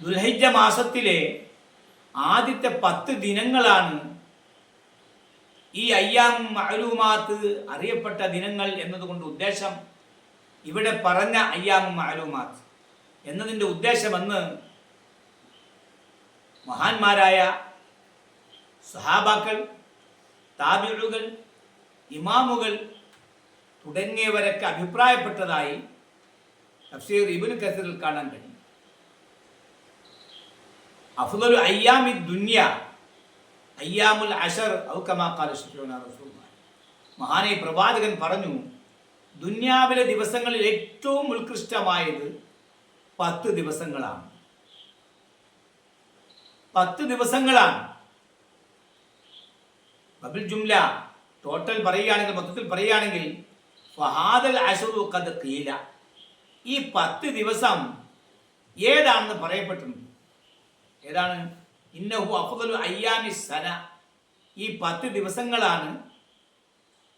ദുൽഹിജ മാസത്തിലെ ആദ്യത്തെ പത്ത് ദിനങ്ങളാണ് ഈ അയ്യാം മഅലൂമാത്ത് അറിയപ്പെട്ട ദിനങ്ങൾ എന്നതുകൊണ്ട് ഉദ്ദേശം ഇവിടെ പറഞ്ഞ അയ്യാം മഅലൂമാത്ത്. എന്നതിന്റെ ഉദ്ദേശമെന്ന് മഹാന്മാരായ സഹാബാക്കൾ താബിഴുകൾ ഇമാമുകൾ തുടങ്ങിയവരൊക്കെ അഭിപ്രായപ്പെട്ടതായി തഫ്സീർ ഇബ്നു കസറിൽ കാണാൻ കഴിയും. അഫ്ദലു അയ്യാമി ദുന്യ അയ്യാമുൽ അഷർ മഹാനെ പ്രവാചകൻ പറഞ്ഞു ദുന്യാവിലെ ദിവസങ്ങളിൽ ഏറ്റവും ഉത്കൃഷ്ടമായത് പത്ത് ദിവസങ്ങളാണ്. പത്ത് ദിവസങ്ങളാണ്. ബബിൽ ജുംല ടോട്ടൽ പറയുകയാണെങ്കിൽ മൊത്തത്തിൽ പറയുകയാണെങ്കിൽ ഫഹാദൽ അഷറു കത് കീല ഈ പത്ത് ദിവസം ഏതാണെന്ന് പറയപ്പെട്ടിട്ടുണ്ട്. ഏതാണ്? ഇന്നഹു അഫുദലു അയ്യാമി സന. ഈ പത്ത് ദിവസങ്ങളാണ്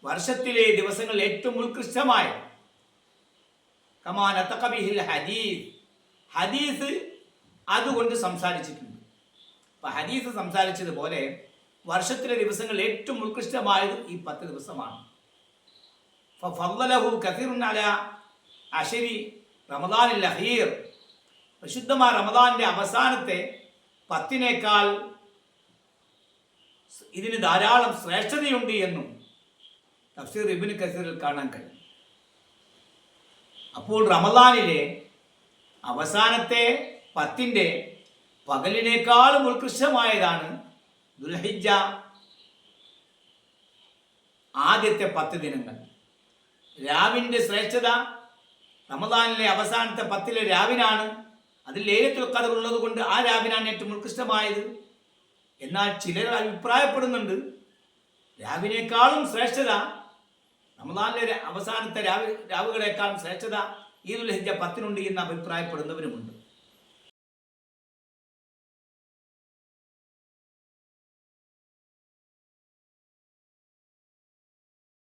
വർഷത്തിലെ ദിവസങ്ങൾ ഏറ്റവും ഉത്കൃഷ്ടമായ കമാന തക്കബിഹിൽ ഹദീസ്. ഹദീസ് അതുകൊണ്ട് സംസാരിച്ചിട്ടുണ്ട്. അപ്പൊ ഹദീസ് സംസാരിച്ചതുപോലെ വർഷത്തിലെ ദിവസങ്ങൾ ഏറ്റവും ഉത്കൃഷ്ടമായത് ഈ പത്ത് ദിവസമാണ്. അഷരി റമദാനിൽ അഹീർ. പ്രസിദ്ധമായ റമദാനിന്റെ അവസാനത്തെ പത്തിനേക്കാൾ ഇതിന് ധാരാളം ശ്രേഷ്ഠതയുണ്ട് എന്നും തഫ്സീർ ഇബിന് കസീറിൽ കാണാൻ കഴിയും. അപ്പോൾ റമദാനിലെ അവസാനത്തെ പത്തിന്റെ പകലിനേക്കാളും ഉത്കൃഷ്ടമായതാണ് ദുൽഹിജ ആദ്യത്തെ പത്ത് ദിനങ്ങൾ. രാവിന്റെ ശ്രേഷ്ഠത റമദാനിലെ അവസാനത്തെ പത്തിലെ രാവിനാണ്. അതിൽ ലേലത്തിൽ കഥ ഉള്ളത് കൊണ്ട് ആ രാവിനാണ് ഏറ്റവും ഉത്കൃഷ്ടമായത്. എന്നാൽ ചിലർ അഭിപ്രായപ്പെടുന്നുണ്ട് രാവിനേക്കാളും ശ്രേഷ്ഠത റമദാനിലെ അവസാനത്തെ രാവ് രാവുകളെക്കാളും ശ്രേഷ്ഠത ഈദുൽ ഹിജ പത്തിനുണ്ട് എന്ന് അഭിപ്രായപ്പെടുന്നവരുമുണ്ട്.